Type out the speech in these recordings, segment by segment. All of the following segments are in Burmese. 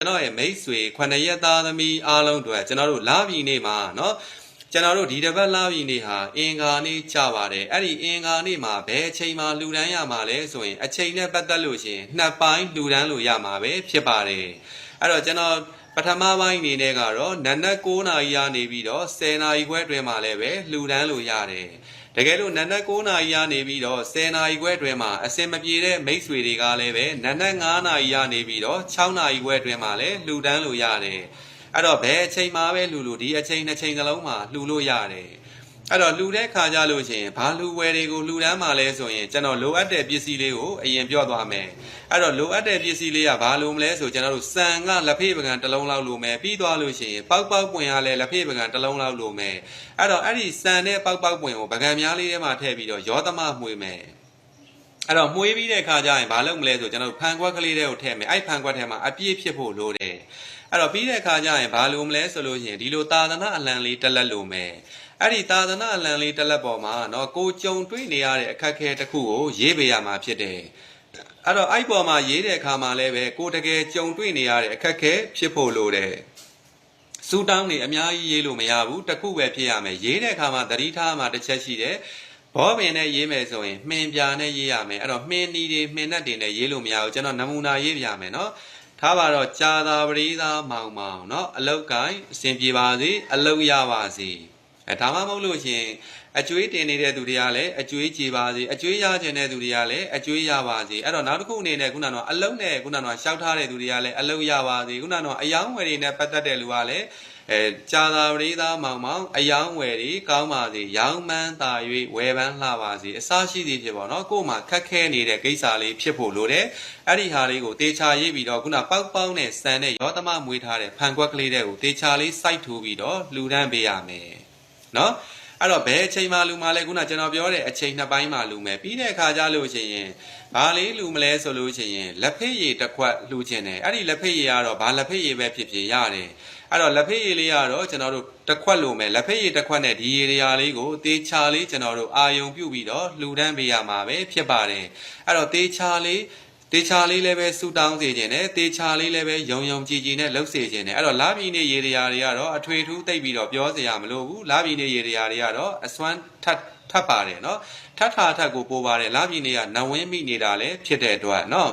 ကျွန်တော်ရဲ့မိတ်ဆွေခொနရက်သားသမီးအားလုံးတို့ကျွန်တော်တို့လာပြီနေ့မှာเนาะကျွန်တော်တို့ဒီတစ်ပတ်လာပြီနေ့ဟာအင်္ဂါနေ့ကြပါတယ်အဲ့ဒီအင်္ဂါနေ့မှာဘယ်အချိန်မှာလှူဒန်းရမှာလဲဆိုရင်အချိန်နဲ့ပတ်သက်လို့ရှရင်နှစ်ပိုင်းလှူဒန်းလို့ရမှာပဲဖြစ်ပါတယ်အဲ့တော့ကျွန်တော်ပထမပိုင်းအနေနဲ့ကတော့နနက်9နာရီကနေပြီးတော့10နာရီခွဲအတွင်းမှာလည်းပဲလှူဒန်းလို့ရတယ် တကယ်လို့နနက်9နာရီကနေပြီးတော့10နာရီခွဲအတွင်းမှာအစင်မပြေတဲ့မိတ်ဆွေတွေကလည်းပဲနနက်9နာရီကနေပြီးတော့6နာရီခွဲအတွင်းမှာလည်းလှူဒန်းလို့ရတယ်အဲ့တော့ဘယ်အချိန်မှာပဲလှူလို့ဒီအချိန်နှစ်ချိန်စလုံးမှာလှူလို့ရတယ် အဲ့တော့လှူတဲ့ခါကြလို့ရှိရင်ဘာလှူဝယ်တွေကိုလှူဒန်းမှာလဲဆိုရင်ကျွန်တော်လိုအပ်တဲ့ပစ္စည်းလေးကိုအရင်ပြောသွားမယ်အဲ့တော့လိုအပ်တဲ့ပစ္စည်းလေးကဘာလို့မလဲဆိုကျွန်တော်တို့စံကလက်ဖေးပကံတစ်လုံးလောက်လိုမယ်ပြီးသွားလို့ရှိရင်ပေါက်ပေါက်ပွင့်ရလဲလက်ဖေးပကံတစ်လုံးလောက်လိုမယ်အဲ့တော့အဲ့ဒီစံနဲ့ပေါက်ပေါက်ပွင့်ကိုပကံများလေးထဲမှာထည့်ပြီးတော့ရောသမမှွေမယ် အဲ့တော့မှုေးပြီးတဲ့အခါကျရင်ဘာလုပ်မလဲဆိုကျွန်တော်ဖန်ခွက်ကလေးတွေကိုထည့်မယ်အဲ့ဖန်ခွက်ထဲမှာအပြည့်ဖြစ်ဖို့လိုတယ်အဲ့တော့ပြီးတဲ့အခါကျရင်ဘာလိုမလဲဆိုလို့ရှိရင်ဒီလိုသာသနာအလံလေးတက်လက်လိုမယ်အဲ့ဒီသာသနာအလံလေးတက်လက်ပေါ်မှာနော်ကိုကြုံတွေ့နေရတဲ့အခက်အခဲတစ်ခုကိုရေးပေးရမှာဖြစ်တယ်အဲ့တော့အဲ့ပေါ်မှာရေးတဲ့အခါမှာလည်းပဲကိုတကယ်ကြုံတွေ့နေရတဲ့အခက်အခဲဖြစ်ဖို့လိုတယ်စူတောင်းနေအများကြီးရေးလို့မရဘူးတစ်ခုပဲဖြစ်ရမယ်ရေးတဲ့အခါမှာသတိထားမှာတစ်ချက်ရှိတယ် ဘောပင်နဲ့ရေးမယ်ဆိုရင်မှင်ပြာနဲ့ရေးရမယ်အဲ့တော့မှင်နီတွေမှင်နဲ့တွေနဲ့ရေးလို့မရဘူးကျွန်တော်နမူနာရေးပြရမယ်เนาะထားပါတော့ကြာသာပရိသာမောင်မောင်เนาะအလုတ်ကိုင်းအစဉ်ပြေပါစေအလုတ်ရပါစေအဲဒါမှမဟုတ်လို့ရှင်အကျွေးတင်နေတဲ့သူတွေကလည်းအကျွေးကြည်ပါစေအကျွေးရခြင်းတဲ့သူတွေကလည်းအကျွေးရပါစေအဲ့တော့နောက်တစ်ခုအနေနဲ့ခုနကတော့အလုံးနဲ့ခုနကတော့ရှောက်ထားတဲ့သူတွေကလည်းအလုံးရပါစေခုနကတော့အယောင်းဝယ်တွေနဲ့ပတ်သက်တဲ့လူကလည်း အဲကြာသာပရိသာမောင်မောင်အယောင်းဝယ်တွေကောင်းပါစေရောင်းမှန်းသာ၍ဝယ်ပန်းလှပါစေအစရှိသည်ဖြစ်ပေါ့နော်ကို့မှာခက်ခဲနေတဲ့ကိစ္စလေးဖြစ်ဖို့လိုတယ်အဲ့ဒီဟာလေးကိုတေချာရေးပြီးတော့ခုနပေါက်ပေါက်နဲ့စံနဲ့ရောသမမွေးထားတဲ့ဖန်ခွက်ကလေးတွေကိုတေချာလေးစိုက်ထူပြီးတော့လှူဒန်းပေးရမယ်နော် အဲ့တော့ဘယ်အချိန်မှလူမလဲခုနကျွန်တော်ပြောတဲ့အချိန်နှစ်ပိုင်းမှလူမယ်ပြီးတဲ့အခါကျလို့ရှိရင်ဘာလေးလူမလဲဆိုလို့ရှိရင်လက်ဖေးရည်တစ်ခွက်လူခြင်းတယ်အဲ့ဒီလက်ဖေးရည်ကတော့ဘာလက်ဖေးရည်ပဲဖြစ်ဖြစ်ရတယ်အဲ့တော့လက်ဖေးရည်လေးကတော့ကျွန်တော်တို့တစ်ခွက်လိုမယ်လက်ဖေးရည်တစ်ခွက်နဲ့ဒီရည်ရာလေးကိုတေချာလေးကျွန်တော်တို့အာယုံပြုတ်ပြီးတော့လှူဒန်းပေးရမှာပဲဖြစ်ပါတယ်အဲ့တော့တေချာလေး တေချာလေးလည်းပဲဆူတောင်းစေခြင်းနဲ့တေချာလေးလည်းပဲယုံယုံကြည်ကြည်နဲ့လှုပ်စေခြင်းနဲ့အဲ့တော့လာပြည်နေရေတရာတွေကတော့အထွေထူးသိပ်ပြီးတော့ပြောစရာမလိုဘူးလာပြည်နေရေတရာတွေကတော့အစွမ်းထပ်ထပ်ပါတယ်နော်ထပ်ထာထပ်ကိုပိုးပါတယ်လာပြည်နေကနဝင်းမိနေတာလည်းဖြစ်တဲ့အတွက်နော်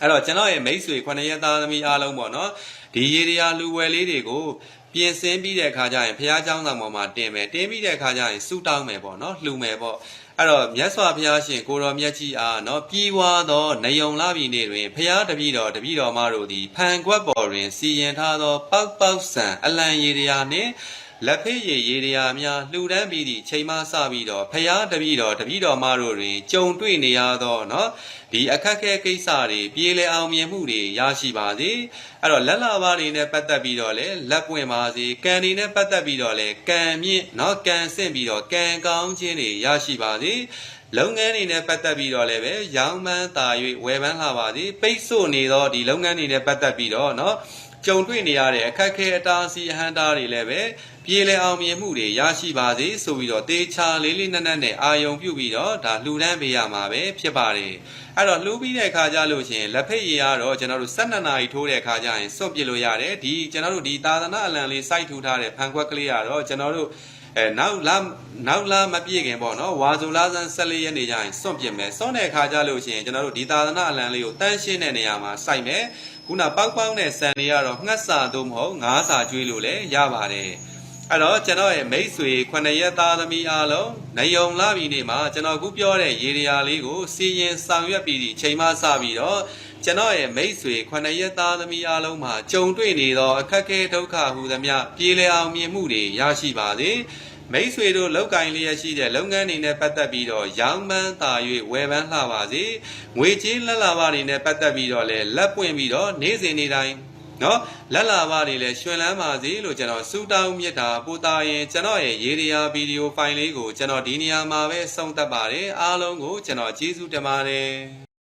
အဲ့တော့ကျွန်တော်ရဲ့မိတ်ဆွေ9ရက်သားသမီးအားလုံးပေါ့နော်ဒီရေတရာလူဝယ်လေးတွေကို ပြင်ဆင်ပြီးတဲ့အခါကျရင်ဘုရားကျောင်းဆောင်ပေါ်မှာတင်မယ်တင်ပြီးတဲ့အခါကျရင်စူတောင်းမယ်ပေါ့နော်လှူမယ်ပေါ့အဲ့တော့မြတ်စွာဘုရားရှင်ကိုတော်မြတ်ကြီးအားနော်ပြီးွားသောနေယုံလာပြီနေတွင်ဘုရားတပည့်တော်တပည့်တော်မတို့သည်ဖန်ခွက်ပေါ်တွင်စီရင်ထားသောပောက်ပောက်ဆံအလံရည်တရားနှင့် လက်ဖေးရည်ရည်တရားများလှူဒန်းပြီးသည့်ချိန်မှစပြီးတော့ဖရာတပည့်တော်တပည့်တော်မတို့တွင်ကြုံတွေ့နေရသောเนาะဒီအခက်ခဲကိစ္စတွေပြေလည်အောင်မြင်မှုတွေရရှိပါစေအဲ့တော့လက်လာပါတွေနဲ့ပတ်သက်ပြီးတော့လဲလက်ပွင့်ပါစေကံတွေနဲ့ပတ်သက်ပြီးတော့လဲကံမြင့်เนาะကံဆင့်ပြီးတော့ကံကောင်းခြင်းတွေရရှိပါစေလုပ်ငန်းတွေနဲ့ပတ်သက်ပြီးတော့လည်းပဲရောင်းမှန်းသာ၍ဝယ်ပန်းလာပါစေပိတ်ဆို့နေသောဒီလုပ်ငန်းတွေနဲ့ပတ်သက်ပြီးတော့เนาะ ကြုံတွေ့နေရတဲ့အခက်ခဲအတားအဆီးအဟန့်တားတွေလည်းပဲပြေလည်အောင်မြင်မှုတွေရရှိပါစေဆိုပြီးတော့တေချာလေးလေးနက်နက်နဲ့အာယုံပြုပြီးတော့ဒါလှူဒန်းပေးရမှာပဲဖြစ်ပါတယ်အဲ့တော့လှူပြီးတဲ့အခါကျလို့ရှိရင်လက်ဖက်ရည်ကတော့ကျွန်တော်တို့12နာရီထိုးတဲ့အခါကျရင်စွန့်ပစ်လို့ရတယ်ဒီကျွန်တော်တို့ဒီသာသနာအလံလေးစိုက်ထူထားတဲ့ဖန်ခွက်ကလေးကတော့ကျွန်တော်တို့ အဲနောက်လာနောက်လာမပြည့်ခင်ပေါ့နော်ဝါစုလာဆန်း14ရက်နေကြရင်စွန့်ပြစ်မယ်စွန့်တဲ့အခါကျလို့ရှိရင်ကျွန်တော်တို့ဒီသာသနာအလံလေးကိုတန်းရှင်းတဲ့နေရာမှာစိုက်မယ်ခုနပေါက်ပေါက်နဲ့ဆန်တွေကတော့ငှက်စာသို့မဟုတ်ငါးစာကျွေးလို့လည်းရပါတယ်အဲ့တော့ကျွန်တော်ရဲ့မိတ်ဆွေ9ရက်သားသမီးအားလုံးနေုံလာပြီနေမှာကျွန်တော်ခုပြောတဲ့ရေဒီယာလေးကိုစီရင်ဆောင်ရွက်ပြီးဒီချိန်မှစပြီးတော့ ကျွန်တော်ရဲ့မိတ်ဆွေ9ရက်သားသမီးအားလုံးမှာကြုံတွေ့နေသောအခက်အခဲဒုက္ခဟူသမျှပြေလည်အောင်မြင်မှုတွေရရှိပါစေမိတ်ဆွေတို့လောက်ကင်လျက်ရှိတဲ့လုပ်ငန်းတွေနဲ့ပတ်သက်ပြီးတော့ရောင်းပန်းသာ၍ဝယ်ပန်းလှပါစေငွေကြေးလက်လာပါတွေနဲ့ပတ်သက်ပြီးတော့လည်းလက်ပွင့်ပြီးတော့နေ့စဉ်နေ့တိုင်းနော်လက်လာပါတွေလည်းရှင်လန်းပါစေလို့ကျွန်တော်စူတောင်းမြတ်တာပို့တာရင်ကျွန်တော်ရဲ့ရေဒီယာဗီဒီယိုဖိုင်လေးကိုကျွန်တော်ဒီနေရာမှာပဲဆုံးသက်ပါတယ်အားလုံးကိုကျွန်တော်ကျေးဇူးတင်ပါတယ်